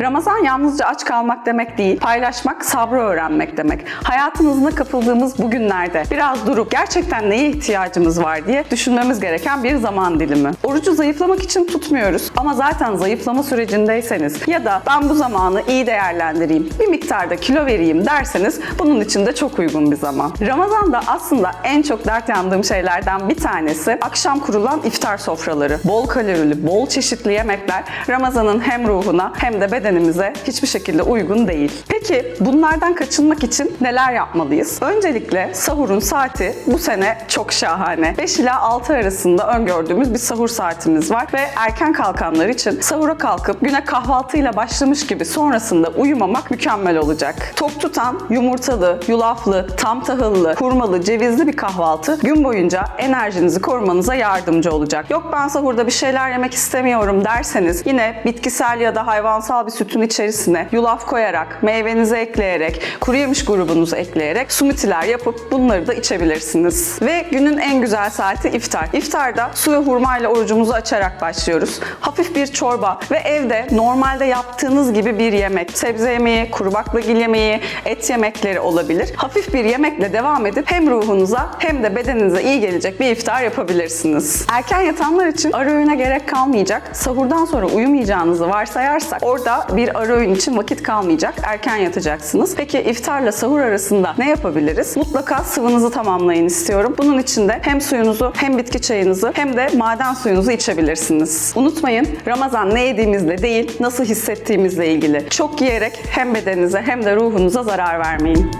Ramazan yalnızca aç kalmak demek değil, paylaşmak, sabrı öğrenmek demek. Hayatımızda kapıldığımız bu günlerde biraz durup gerçekten neye ihtiyacımız var diye düşünmemiz gereken bir zaman dilimi. Orucu zayıflamak için tutmuyoruz ama zaten zayıflama sürecindeyseniz ya da ben bu zamanı iyi değerlendireyim, bir miktarda kilo vereyim derseniz bunun için de çok uygun bir zaman. Ramazan'da aslında en çok dert yandığım şeylerden bir tanesi akşam kurulan iftar sofraları. Bol kalorili, bol çeşitli yemekler Ramazan'ın hem ruhuna hem de bedenimize hiçbir şekilde uygun değil. Peki bunlardan kaçınmak için neler yapmalıyız? Öncelikle sahurun saati bu sene çok şahane. 5 ila 6 arasında öngördüğümüz bir sahur saatimiz var ve erken kalkanlar için sahura kalkıp güne kahvaltıyla başlamış gibi sonrasında uyumamak mükemmel olacak. Tok tutan, yumurtalı, yulaflı, tam tahıllı, hurmalı, cevizli bir kahvaltı gün boyunca enerjinizi korumanıza yardımcı olacak. Yok ben sahurda bir şeyler yemek istemiyorum derseniz yine bitkisel ya da hayvansal bir sütün içerisine yulaf koyarak, meyvenizi ekleyerek, kuru yemiş grubunuzu ekleyerek smoothie'ler yapıp bunları da içebilirsiniz. Ve günün en güzel saati iftar. İftarda su ve hurma ile orucumuzu açarak başlıyoruz. Hafif bir çorba ve evde normalde yaptığınız gibi bir yemek. Sebze yemeği, kuru baklagil yemeği, et yemekleri olabilir. Hafif bir yemekle devam edip hem ruhunuza hem de bedeninize iyi gelecek bir iftar yapabilirsiniz. Erken yatanlar için ara öğüne gerek kalmayacak. Sahurdan sonra uyumayacağınızı varsayarsak orada bir ara öğün için vakit kalmayacak. Erken yatacaksınız. Peki iftarla sahur arasında ne yapabiliriz? Mutlaka sıvınızı tamamlayın istiyorum. Bunun için de hem suyunuzu hem bitki çayınızı hem de maden suyunuzu içebilirsiniz. Unutmayın Ramazan ne yediğimizle değil nasıl hissettiğimizle ilgili. Çok yiyerek hem bedeninize hem de ruhunuza zarar vermeyin.